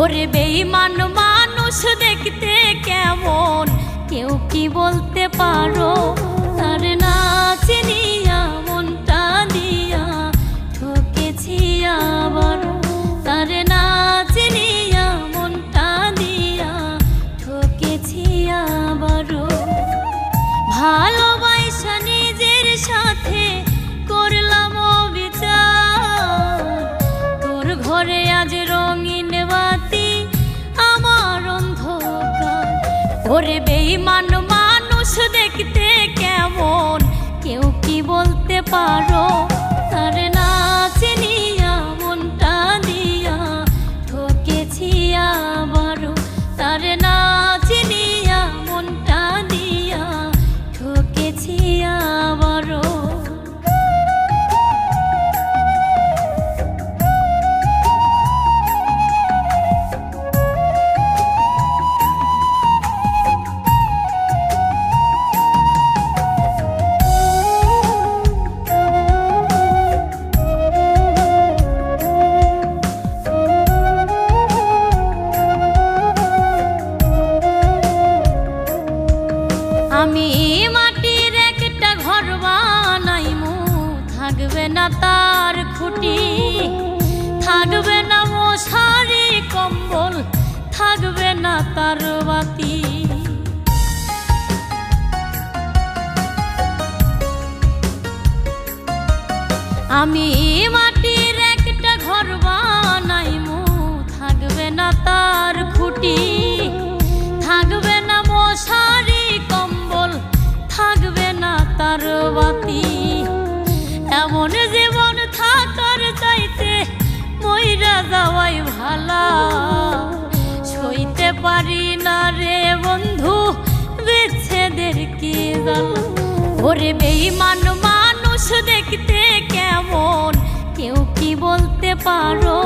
ওরে বেইমান মানুষ দেখতে কেমন? কেউ কি বলতে পারো? তার না চিনিয়া ওরে বেইমান মানুষ দেখতে কেমন? কেউ কি বলতে পারো? তার না চিনিয়া, মনটা দিয়া ঠকেছি আবারও। তার না চিনিয়া, মনটা দিয়া ঠকেছি মাটির একটা ঘর বানাইমু থাকবে না তার খুঁটি, থাকবে না মশারি কম্বল, থাকবে না তার বাতি। আমি মাটির একটা ঘর বানাইমু থাকবে না তার খুঁটি বেইমান মানুষ দেখতে কেমন? কেউ কি বলতে পারো?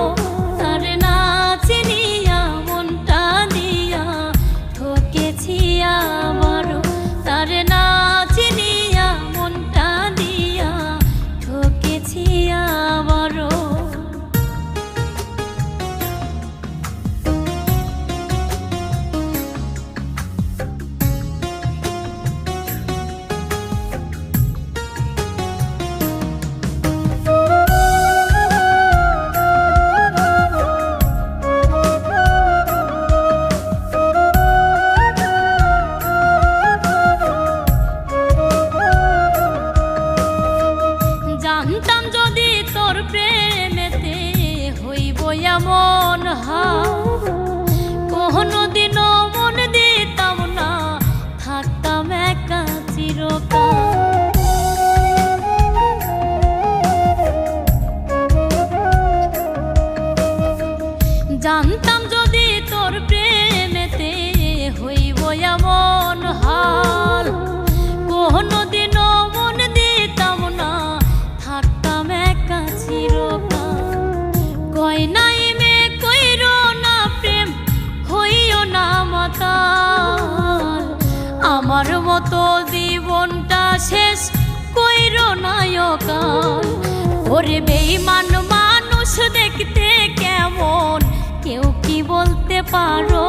হইব হা কোনো মতো জীবনটা শেষ কইর নায়ক ওরে বেইমান মানুষ দেখতে কেমন? কেউ কি বলতে পারো?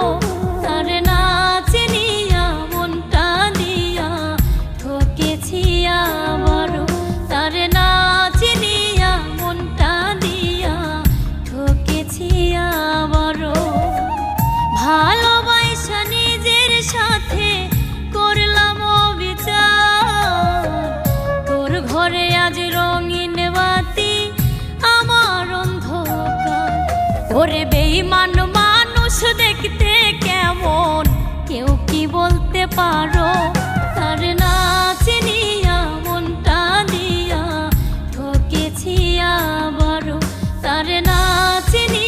నాచిని